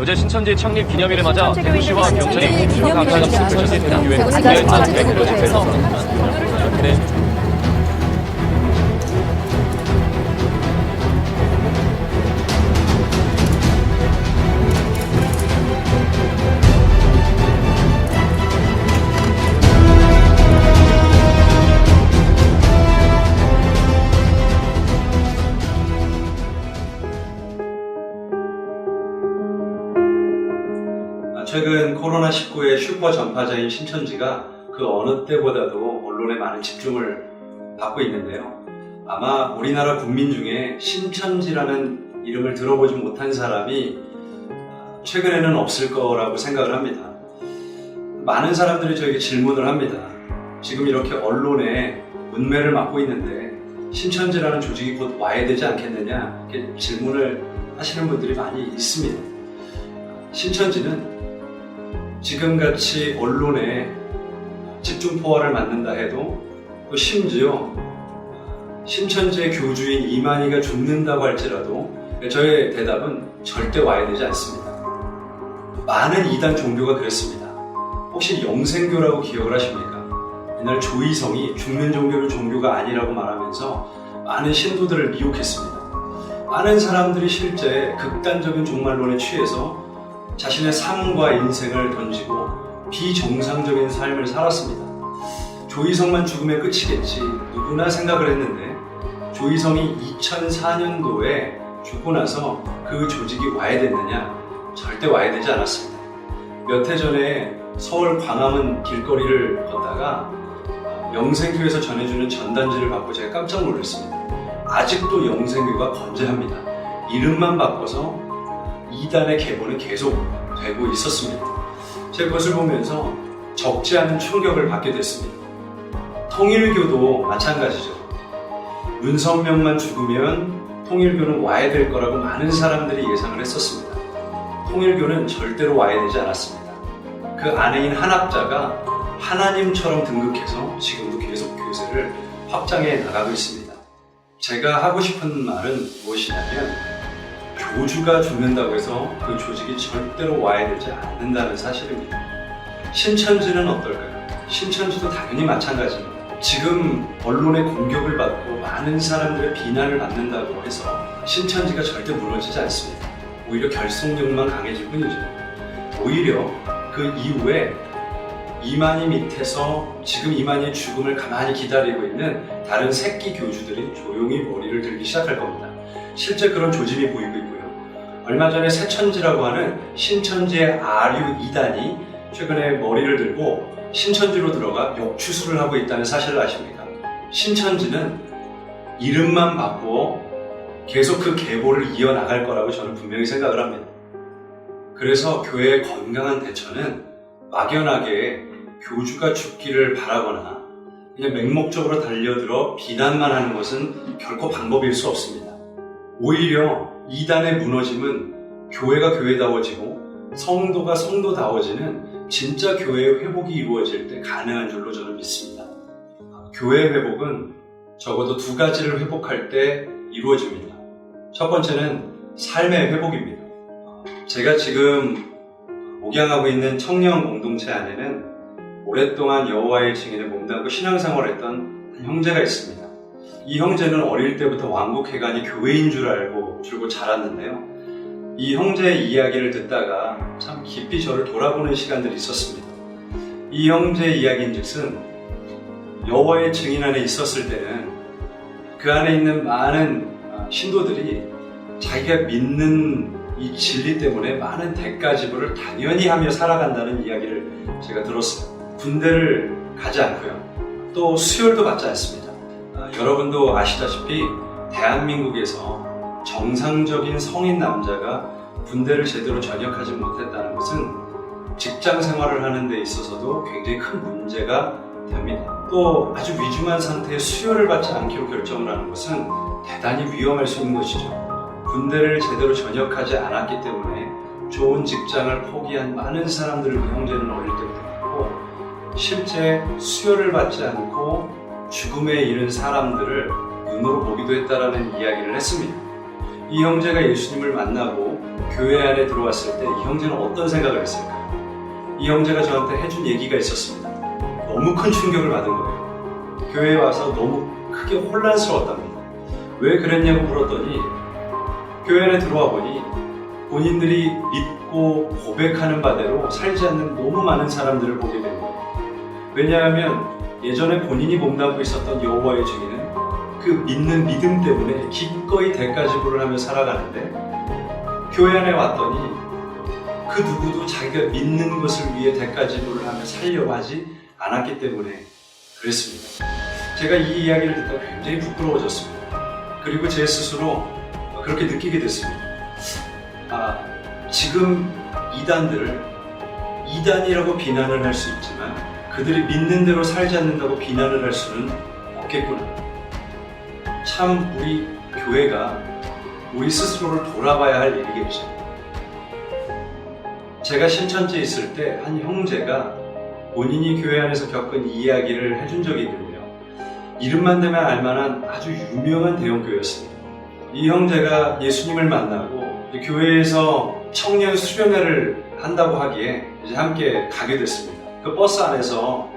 어제 신천지 창립 기념일을 맞아 대구시와 경찰이 강화 코로나19의 슈퍼 전파자인 신천지가 그 어느 때보다도 언론에 많은 집중을 받고 있는데요. 아마 우리나라 국민 중에 신천지라는 이름을 들어보지 못한 사람이 최근에는 없을 거라고 생각을 합니다. 많은 사람들이 저에게 질문을 합니다. 지금 이렇게 언론에 문매를 맡고 있는데 신천지라는 조직이 곧 와야 되지 않겠느냐 이렇게 질문을 하시는 분들이 많이 있습니다. 신천지는 지금같이 언론에 집중 포화를 맞는다 해도 또 심지어 신천지의 교주인 이만희가 죽는다고 할지라도 저의 대답은 절대 와야 되지 않습니다. 많은 이단 종교가 그랬습니다. 혹시 영생교라고 기억을 하십니까? 옛날 조이성이 죽는 종교는 종교가 아니라고 말하면서 많은 신도들을 미혹했습니다. 많은 사람들이 실제 극단적인 종말론에 취해서 자신의 삶과 인생을 던지고 비정상적인 삶을 살았습니다. 조이성만 죽으면 끝이겠지 누구나 생각을 했는데 조이성이 2004년도에 죽고 나서 그 조직이 와야 됐느냐? 절대 와야 되지 않았습니다. 몇 해 전에 서울 광화문 길거리를 걷다가 영생교에서 전해주는 전단지를 받고 제가 깜짝 놀랐습니다. 아직도 영생교가 건재합니다. 이름만 바꿔서 이단의 계보는 계속 되고 있었습니다. 제가 그것을 보면서 적지 않은 충격을 받게 됐습니다. 통일교도 마찬가지죠. 문선명만 죽으면 통일교는 와야 될 거라고 많은 사람들이 예상을 했었습니다. 통일교는 절대로 와야 되지 않았습니다. 그 아내인 한학자가 하나님처럼 등극해서 지금도 계속 교세를 확장해 나가고 있습니다. 제가 하고 싶은 말은 무엇이냐면 교주가 죽는다고 해서 그 조직이 절대로 와야 되지 않는다는 사실입니다. 신천지는 어떨까요? 신천지도 당연히 마찬가지입니다. 지금 언론의 공격을 받고 많은 사람들의 비난을 받는다고 해서 신천지가 절대 무너지지 않습니다. 오히려 결속력만 강해질 뿐이죠. 오히려 그 이후에 이만희 밑에서 지금 이만희의 죽음을 가만히 기다리고 있는 다른 새끼 교주들이 조용히 머리를 들기 시작할 겁니다. 실제 그런 조짐이 보이고 있고요. 얼마 전에 새천지라고 하는 신천지의 아류 이단이 최근에 머리를 들고 신천지로 들어가 역추수를 하고 있다는 사실을 아십니까? 신천지는 이름만 바꾸어 계속 그 계보를 이어나갈 거라고 저는 분명히 생각을 합니다. 그래서 교회의 건강한 대처는 막연하게 교주가 죽기를 바라거나 그냥 맹목적으로 달려들어 비난만 하는 것은 결코 방법일 수 없습니다. 오히려 이단의 무너짐은 교회가 교회다워지고 성도가 성도다워지는 진짜 교회의 회복이 이루어질 때 가능한 줄로 저는 믿습니다. 교회 회복은 적어도 두 가지를 회복할 때 이루어집니다. 첫 번째는 삶의 회복입니다. 제가 지금 목양하고 있는 청년 공동체 안에는 오랫동안 여호와의 증인에 몸담고 신앙생활했던 한 형제가 있습니다. 이 형제는 어릴 때부터 왕국회관이 교회인 줄 알고 줄곧 자랐는데요. 이 형제의 이야기를 듣다가 참 깊이 저를 돌아보는 시간들이 있었습니다. 이 형제의 이야기인즉슨 여호와의 증인 안에 있었을 때는 그 안에 있는 많은 아, 신도들이 자기가 믿는 이 진리 때문에 많은 대가 지불을 당연히 하며 살아간다는 이야기를 제가 들었어요. 군대를 가지 않고요. 또 수혈도 받지 않습니다. 아, 여러분도 아시다시피 대한민국에서 정상적인 성인 남자가 군대를 제대로 전역하지 못했다는 것은 직장 생활을 하는 데 있어서도 굉장히 큰 문제가 됩니다. 또 아주 위중한 상태에 수혈을 받지 않기로 결정을 하는 것은 대단히 위험할 수 있는 것이죠. 군대를 제대로 전역하지 않았기 때문에 좋은 직장을 포기한 많은 사람들을 그 형제는 어릴 때부터 봤고 실제 수혈을 받지 않고 죽음에 이른 사람들을 눈으로 보기도 했다라는 이야기를 했습니다. 이 형제가 예수님을 만나고 교회 안에 들어왔을 때 이 형제는 어떤 생각을 했을까요? 이 형제가 저한테 해준 얘기가 있었습니다. 너무 큰 충격을 받은 거예요. 교회에 와서 너무 크게 혼란스러웠답니다. 왜 그랬냐고 물었더니 교회 안에 들어와 보니 본인들이 믿고 고백하는 바대로 살지 않는 너무 많은 사람들을 보게 된 거예요. 왜냐하면 예전에 본인이 몸담고 있었던 여호와의 증인은 그 믿는 믿음 때문에 기꺼이 대가 지불을 하며 살아가는데 교회 안에 왔더니 그 누구도 자기가 믿는 것을 위해 대가 지불을 하며 살려고 하지 않았기 때문에 그랬습니다. 제가 이 이야기를 듣다 굉장히 부끄러워졌습니다. 그리고 제 스스로 그렇게 느끼게 됐습니다. 아, 지금 이단들을 이단이라고 비난을 할 수 있지만 그들이 믿는 대로 살지 않는다고 비난을 할 수는 없겠구나. 참 우리 교회가 우리 스스로를 돌아봐야 할 일이겠죠. 제가 신천지에 있을 때 한 형제가 본인이 교회 안에서 겪은 이야기를 해준 적이 있는데요. 이름만 대면 알만한 아주 유명한 대형교회였습니다. 이 형제가 예수님을 만나고 교회에서 청년 수련회를 한다고 하기에 이제 함께 가게 됐습니다. 그 버스 안에서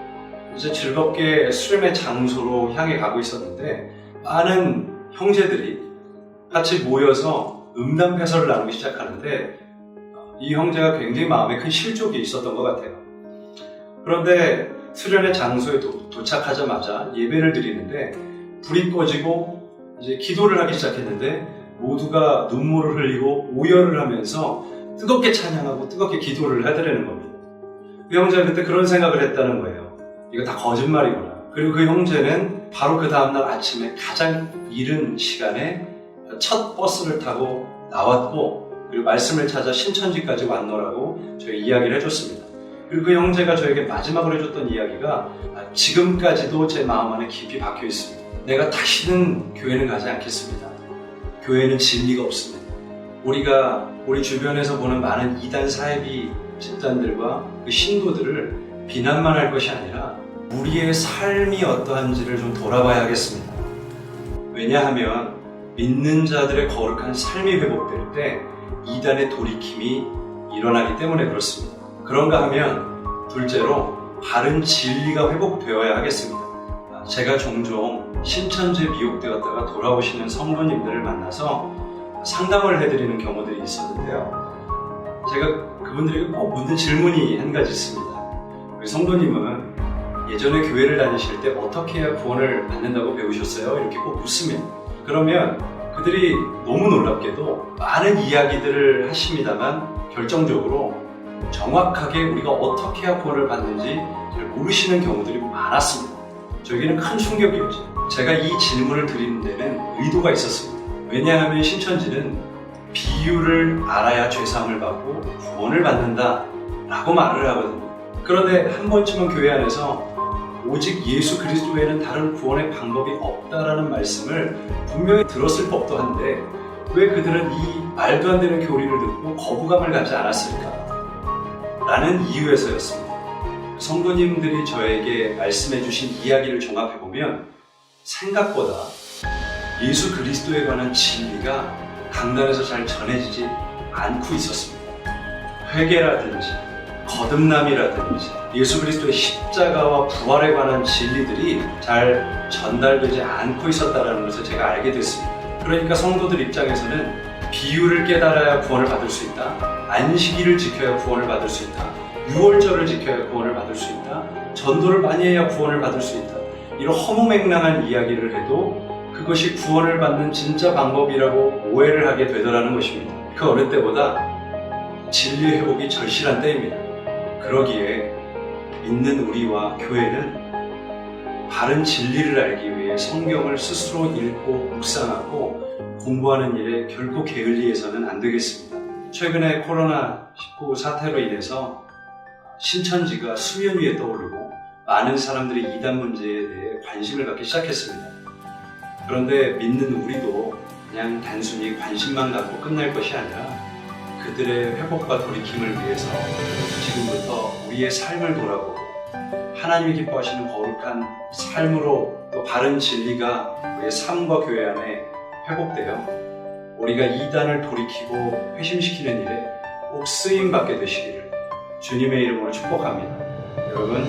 이제 즐겁게 수련회 장소로 향해 가고 있었는데 많은 형제들이 같이 모여서 음담 패설을 나누기 시작하는데 이 형제가 굉장히 마음에 큰 실족이 있었던 것 같아요. 그런데 수련회 장소에 도, 도착하자마자 예배를 드리는데 불이 꺼지고 이제 기도를 하기 시작했는데 모두가 눈물을 흘리고 오열을 하면서 뜨겁게 찬양하고 뜨겁게 기도를 해드리는 겁니다. 그 형제가 그때 그런 생각을 했다는 거예요. 이거 다 거짓말이구나. 그리고 그 형제는 바로 그 다음날 아침에 가장 이른 시간에 첫 버스를 타고 나왔고 그리고 말씀을 찾아 신천지까지 왔노라고 저희 이야기를 해줬습니다. 그리고 그 형제가 저에게 마지막으로 해줬던 이야기가 지금까지도 제 마음 안에 깊이 박혀 있습니다. 내가 다시는 교회는 가지 않겠습니다. 교회는 진리가 없습니다. 우리가 우리 주변에서 보는 많은 이단 사이비 집단들과 그 신도들을 비난만 할 것이 아니라 우리의 삶이 어떠한지를 좀 돌아봐야 하겠습니다. 왜냐하면 믿는 자들의 거룩한 삶이 회복될 때 이단의 돌이킴이 일어나기 때문에 그렇습니다. 그런가 하면 둘째로 바른 진리가 회복되어야 하겠습니다. 제가 종종 신천지에 미혹되었다가 돌아오시는 성도님들을 만나서 상담을 해드리는 경우들이 있었는데요. 제가 그분들에게 꼭 묻는 질문이 한 가지 있습니다. 우리 성도님은 예전에 교회를 다니실 때 어떻게 해야 구원을 받는다고 배우셨어요? 이렇게 꼭 묻습니다. 그러면 그들이 너무 놀랍게도 많은 이야기들을 하십니다만 결정적으로 정확하게 우리가 어떻게 해야 구원을 받는지 잘 모르시는 경우들이 많았습니다. 저에게는 큰 충격이었죠. 제가 이 질문을 드리는 데는 의도가 있었습니다. 왜냐하면 신천지는 비유를 알아야 죄사함을 받고 구원을 받는다 라고 말을 하거든요. 그런데 한 번쯤은 교회 안에서 오직 예수 그리스도 외에는 다른 구원의 방법이 없다라는 말씀을 분명히 들었을 법도 한데 왜 그들은 이 말도 안 되는 교리를 듣고 거부감을 갖지 않았을까? 라는 이유에서였습니다. 성도님들이 저에게 말씀해 주신 이야기를 종합해 보면 생각보다 예수 그리스도에 관한 진리가 강단에서 잘 전해지지 않고 있었습니다. 회개라든지 거듭남이라든지 예수 그리스도의 십자가와 부활에 관한 진리들이 잘 전달되지 않고 있었다는 것을 제가 알게 됐습니다. 그러니까 성도들 입장에서는 비유를 깨달아야 구원을 받을 수 있다. 안식일을 지켜야 구원을 받을 수 있다. 유월절을 지켜야 구원을 받을 수 있다. 전도를 많이 해야 구원을 받을 수 있다. 이런 허무맹랑한 이야기를 해도 그것이 구원을 받는 진짜 방법이라고 오해를 하게 되더라는 것입니다. 그 어느 때보다 진리 회복이 절실한 때입니다. 그러기에 믿는 우리와 교회는 바른 진리를 알기 위해 성경을 스스로 읽고 묵상하고 공부하는 일에 결코 게을리해서는 안 되겠습니다. 최근에 코로나19 사태로 인해서 신천지가 수면 위에 떠오르고 많은 사람들이 이단 문제에 대해 관심을 갖기 시작했습니다. 그런데 믿는 우리도 그냥 단순히 관심만 갖고 끝날 것이 아니라 그들의 회복과 돌이킴을 위해서 지금부터 우리의 삶을 돌아보고 하나님이 기뻐하시는 거룩한 삶으로 또 바른 진리가 우리의 삶과 교회 안에 회복되어 우리가 이단을 돌이키고 회심시키는 일에 꼭 쓰임 받게 되시기를 주님의 이름으로 축복합니다. 여러분